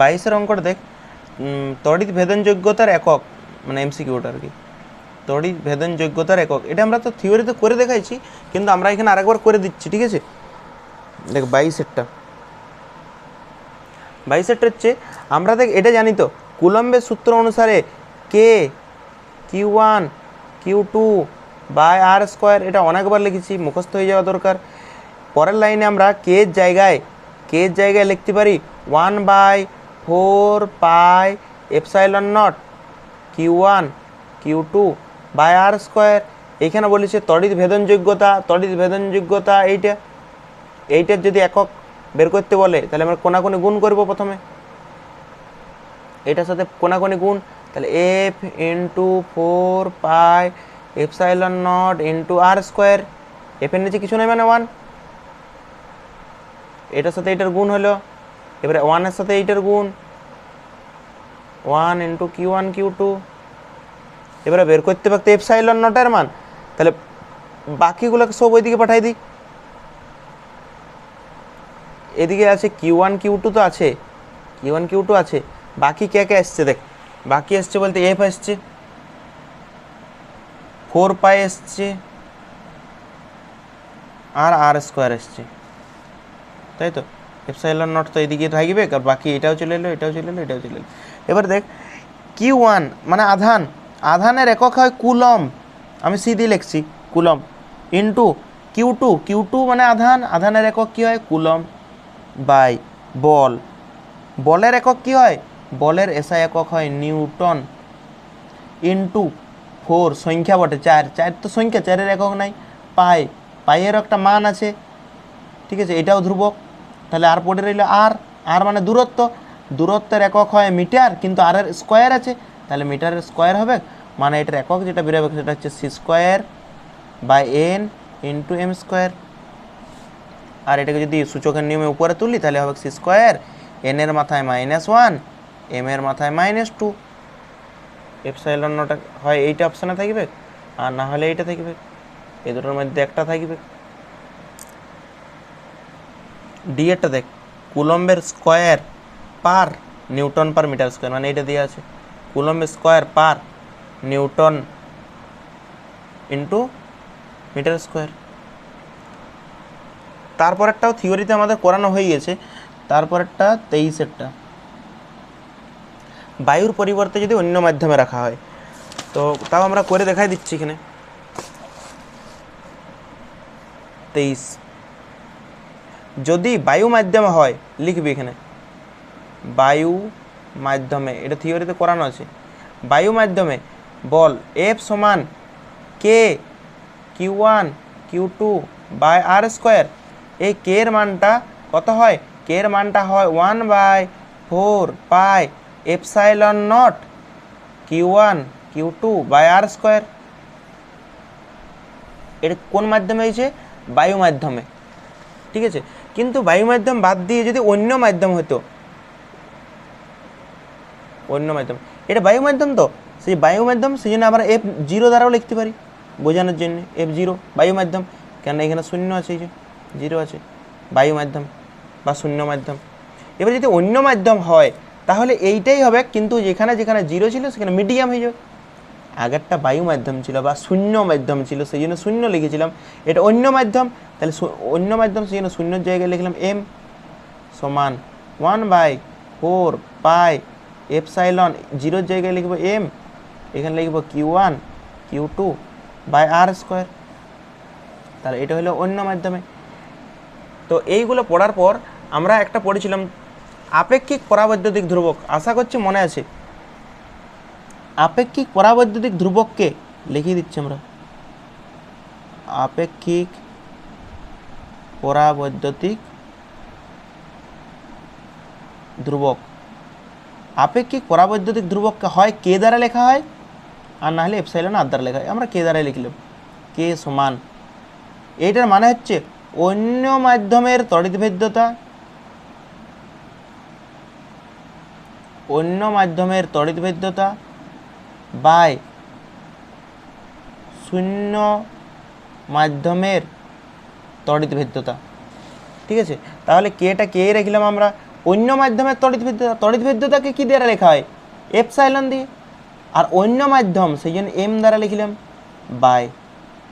বাইশের অঙ্কটা দেখ। তড়িৎ ভেদন যোগ্যতার একক মানে এমসিকিউটা আর কি। তড়িৎ ভেদন যোগ্যতার একক। এটা আমরা তো থিওরিতে করে দেখাইছি, কিন্তু আমরা এখানে আরেকবার করে দিচ্ছি, ঠিক আছে? দেখ, বাইশেরটা। বাইশেরটা হচ্ছে, আমরা দেখ, এটা জানি তো, কুলম্বের সূত্র অনুসারে K Q one Q two by R square এটা অনেকবার লিখেছি, মুখস্থ হয়ে যাওয়া দরকার। পরের লাইনে আমরা কে জায়গায় কে জায়গায় লিখতে পারি one by four pi epsilon nought, Q one, Q two, by R square. এইখানে বলেছে তড়িৎ ভেদন যোগ্যতা, তড়িৎ ভেদন যোগ্যতা এইটা, এইটার যদি একক বের করতে বলে, তাহলে আমরা কোনাকুনি গুণ করব প্রথমে। এটার সাথে কোনাকুনি গুণ, তাহলে F into four pi epsilon nought into R square. এফের নিচে কিছু নেই মানে ওয়ান। এটার সাথে এটার গুণ হলো এবারে ওয়ানের সাথে এইটার গুণ। One into Q one Q two এবারে বের করতে পারতে এপসাইলন নটের মান। তাহলে বাকিগুলোকে সব ওইদিকে পাঠাই দিই। এদিকে আছে কিউ ওয়ান কিউ টু তো আছে। কিউ ওয়ান কিউ টু আছে। বাকি কে কে এসছে দেখ। বাকি এসছে বলতে এফ এসছে ফোর পাই এসছে আর আর স্কোয়ার এসছে তাই তো? এফসাইলন নট তো এদিকে থাকবে আর বাকি এটাও চলে এলো, এটাও চলে এলো, এটাও চলে এলো। এবার দেখ কিউ ওয়ান মানে আধান, আধানের একক হয় কুলম আমি সি দিয়ে লিখছি coulomb into Q two Q two মানে আধান, আধানের একক কী হয়? কুলম বাই বল। বলের একক কী হয়? বলের এসআই একক হয় নিউটন। ইন্টু ফোর সংখ্যা বটে, চার। চার তো সংখ্যা, চারের একক নাই। পাই পাইয়ের একটা মান আছে। ঠিক আছে, এটাও ধ্রুবক। তাহলে আর পড়ে রইল আর আর মানে দূরত্ব। দূরত্বের একক হয় মিটার, কিন্তু আর এর স্কোয়ার আছে। তাহলে মিটারের স্কোয়ার হবে মানে এটার একক যেটা বেরোবে সেটা হচ্ছে C square by N into M square. আর এটাকে যদি সূচকের নিয়মে উপরে তুলি, তাহলে হবে সি স্কোয়ার, এন এর মাথায় মাইনাস ওয়ান, এম এর মাথায় মাইনাস টু। এপসাইলন নটা, হয় এইটা অপশানে থাকবে, আর না হলে এইটা থাকবে। এই দুটোর মধ্যে একটা থাকবে। ডি এরটা দেখ, কুলম্বের square per newton per metre square মানে এটা দিয়ে আছে। কুলম্বের square per newton into metre square. তারপরেরটাও থিওরিতে আমাদের করানো হয়ে গেছে, তারপরেরটা তেইশেরটা। বায়ুর পরিবর্তে যদি অন্য মাধ্যমে রাখা হয়, তো তাও আমরা করে দেখাই দিচ্ছি এখানে। তেইশ। যদি বায়ু মাধ্যমে হয়, লিখবি এখানে। বায়ু মাধ্যমে, এটা থিওরিতে করানো আছে। বায়ু মাধ্যমে, বল এফ সমান K Q one Q two by R square এই কে এর মানটা কত হয়? কে এর মানটা হয় one by four pi epsilon nought Q one Q two by R square এটা কোন মাধ্যমে হয়েছে? বায়ু মাধ্যমে। ঠিক আছে? কিন্তু বায়ু মাধ্যম বাদ দিয়ে যদি অন্য মাধ্যম হতো, অন্য মাধ্যম, এটা বায়ু মাধ্যম তো, সেই বায়ু মাধ্যম সেই জন্য আমরা এফ জিরো দ্বারাও লিখতে পারি, বোঝানোর জন্য এফ জিরো বায়ু মাধ্যম কেন এখানে শূন্য আছে এই যে জিরো আছে, বায়ু মাধ্যম বা শূন্য মাধ্যম। এবার যদি অন্য মাধ্যম হয়, তাহলে এইটাই হবে কিন্তু যেখানে যেখানে জিরো ছিল সেখানে মিডিয়াম হয়ে যাবে। আগেরটা বায়ু মাধ্যম ছিল বা শূন্য মাধ্যম ছিল, সেই জন্য শূন্য লিখেছিলাম। এটা অন্য মাধ্যম তাহলে অন্য মাধ্যম সেই জন্য শূন্যর জায়গায় লিখলাম এম সমান one by four pi epsilon জিরোর জায়গায় লিখব এম এখানে লিখব Q one Q two by R square তাহলে এটা হলো অন্য মাধ্যমে। তো এইগুলো পড়ার পর আমরা একটা পড়েছিলাম আপেক্ষিক পরাবৈদ্যুতিক ধ্রুবক। আশা করছি মনে আছে? আপেক্ষিক পরাবৈদ্যুতিক ধ্রুবককে লিখিয়ে দিচ্ছি আমরা। আপেক্ষিক পরাবৈদ্যুতিক ধ্রুবক। আপেক্ষিক পরাবৈদ্যুতিক ধ্রুবককে হয় কে দ্বারা লেখা হয়? আর না হলে এপসাইলন আর দ্বারা লেখা হয়। আমরা কে দ্বারাই লিখলাম কে সমান। এইটার মানে হচ্ছে অন্য মাধ্যমের তড়িৎভেদ্যতা অন্য মাধ্যমের তড়িৎভেদ্যতা বাই শূন্য মাধ্যমের তড়িৎভেদ্যতা ঠিক আছে? তাহলে কেটা কে রাখলাম আমরা? অন্য মাধ্যমের তড়িৎ বিদ্যুৎ তড়িৎ বিদ্যুতাকে কি দ্বারা লেখা হয়? এপসাইলন দিয়ে। আর অন্য মাধ্যম, সেই জন্য এম দ্বারা লিখলাম বাই।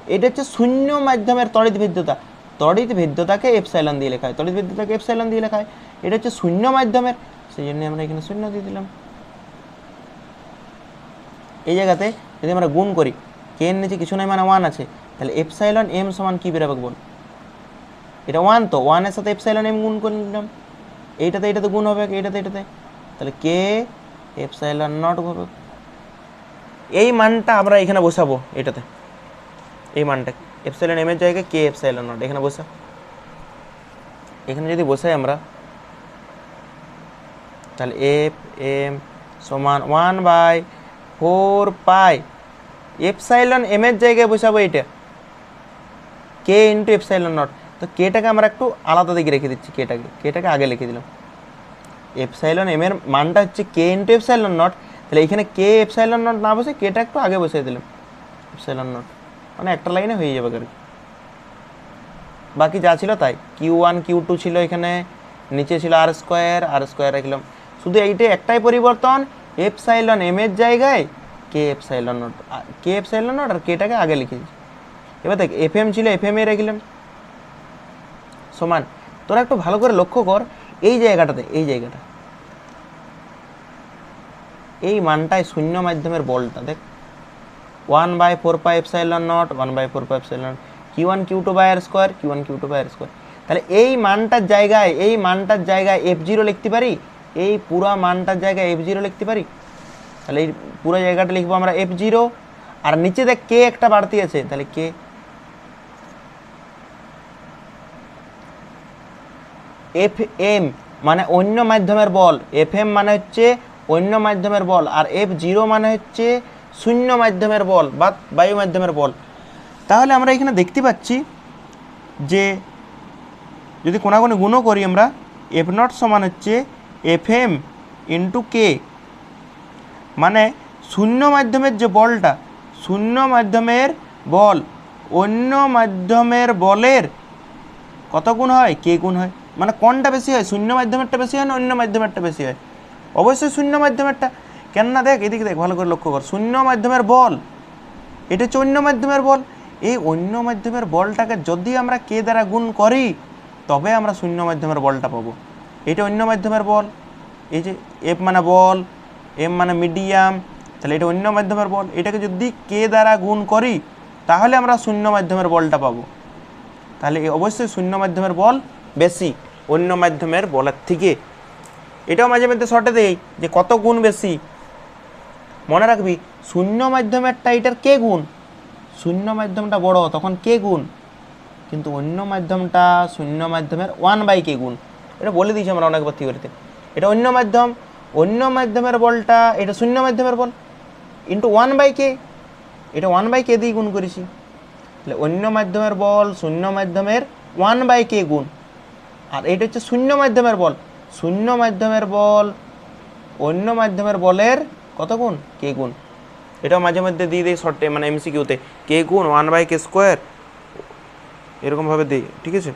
এটা হচ্ছে শূন্য মাধ্যমের তড়িৎ বিদ্যুতা তড়িৎ বিদ্যুতাকে এপসাইলন দিয়ে লেখা হয়। তড়িৎ বিদ্যুতাকে এপসাইলন দিয়ে লেখা হয়। এটা হচ্ছে শূন্য মাধ্যমের। সেই জন্য আমরা এখানে শূন্য দিয়ে দিলাম। এই জায়গাতে যদি আমরা গুণ করি, কে এর নিচে কিছু নাই মানে ওয়ান আছে, তাহলে এপসাইলন এম সমান কী বেরোবে বল এটা ওয়ান তো ওয়ানের সাথে এপসাইলন এম গুণ করে নিলাম। এইটাতে এইটাতে গুণ হবে, এইটাতে এইটাতে। তাহলে কে এপসাইলন নট করবে এই মানটা আমরা এখানে বসাবো এটাতে। এই মানটা এপসাইলন এম এর জায়গায় কে এপসাইলন নট এখানে বসা। এখানে যদি বসাই আমরা, তাহলে এফ এম সমান one by four pi epsilon M এর জায়গায় বসাবো এটা কে ইন্টু এপসাইলন নট তো কেটাকে আমরা একটু আলাদা দিকে রেখে দিচ্ছি কেটাকে কেটাকে আগে লিখে দিলাম। এপসাইলন এম এর মানটা হচ্ছে কে ইন্টু এপসাইলন নট তাহলে এখানে কে এপসাইলন নট না বসে কেটা একটু আগে বসিয়ে দিলাম। এপসাইলন নট মানে একটা লাইনে হয়ে যাবে আর কি বাকি যা ছিল তাই। কিউ ওয়ান কিউ টু ছিল এখানে, নিচে ছিল আর স্কোয়ার আর স্কোয়ার রাখলাম। শুধু এইটাই একটাই পরিবর্তন। এপসাইলন এম এর জায়গায় K epsilon nought K epsilon nought R কেটাকে আগে লিখে দিচ্ছি। এবার দেখ এফ এম ছিল এফ এম এ রাখলাম। সমান। তোরা একটু ভালো করে লক্ষ্য কর, এই জায়গাটাতে, এই জায়গাটা। এই মানটায় শূন্য মাধ্যমের বলটা, দেখ। One by four pi epsilon nought, one by four pi epsilon Q one Q two by R square Q one Q two by R square তাহলে এই মানটার জায়গায়, এই মানটার জায়গায় এফ জিরো লিখতে পারি? এই পুরা মানটার জায়গায় এফ জিরো লিখতে পারি? তাহলে এই পুরো জায়গাটা লিখব আমরা এফ জিরো আর নিচে দেখ কে একটা বাড়তি আছে, তাহলে কে? এফ এম মানে অন্য মাধ্যমের বল। এফ এম মানে হচ্ছে অন্য মাধ্যমের বল আর এফ জিরো মানে হচ্ছে শূন্য মাধ্যমের বল বা বায়ু মাধ্যমের বল। তাহলে আমরা এখানে দেখতে পাচ্ছি যে যদি কোনাগুনি গুণও করি আমরা এফ নট সমান হচ্ছে এফ এম ইন্টু কে মানে শূন্য মাধ্যমের যে বলটা, শূন্য মাধ্যমের বল, অন্য মাধ্যমের বলের কত গুণ হয়? কে গুণ হয়। মানে কোনটা বেশি হয়? শূন্য মাধ্যমেরটা বেশি হয় না অন্য মাধ্যমেরটা বেশি হয়? অবশ্যই শূন্য মাধ্যমেরটা। কেননা দেখ, এদিকে দেখ, ভালো করে লক্ষ্য কর। শূন্য মাধ্যমের বল। এটা হচ্ছে অন্য মাধ্যমের বল। এই অন্য মাধ্যমের বলটাকে যদি আমরা কে দ্বারা গুণ করি, তবে আমরা শূন্য মাধ্যমের বলটা পাবো। এটা অন্য মাধ্যমের বল। এই যে এফ মানে বল এম মানে মিডিয়াম, তাহলে এটা অন্য মাধ্যমের বল। এটাকে যদি কে দ্বারা গুণ করি, তাহলে আমরা শূন্য মাধ্যমের বলটা পাবো। তাহলে অবশ্যই শূন্য মাধ্যমের বল বেশি অন্য মাধ্যমের বলার থেকে। এটাও মাঝে মধ্যে শর্টে দেই যে কত গুণ বেশি? মনে রাখবি, শূন্য মাধ্যমেরটা এটার কে গুণ? শূন্য মাধ্যমটা বড়, তখন কে গুণ? কিন্তু অন্য মাধ্যমটা শূন্য মাধ্যমের ওয়ান বাই কে গুণ? এটা বলে দিয়েছি আমরা অনেকবার থিওরিতে এটা অন্য মাধ্যম, অন্য মাধ্যমের বলটা, এটা শূন্য মাধ্যমের বল। Into one by K? এটা ওয়ান বাই কে দিয়ে গুণ করেছি। তাহলে অন্য মাধ্যমের বল শূন্য মাধ্যমের ওয়ান বাই কে গুণ? আর এটা হচ্ছে শূন্য মাধ্যমের বল। শূন্য মাধ্যমের বল, অন্য মাধ্যমের বলের কত গুণ? কে গুণ? এটাও মাঝে মধ্যে দিয়ে দিই শর্টে মানে এমসিকিউতে কে গুণ? ওয়ান বাই কে স্কোয়ার এরকমভাবে দিই, ঠিক আছে?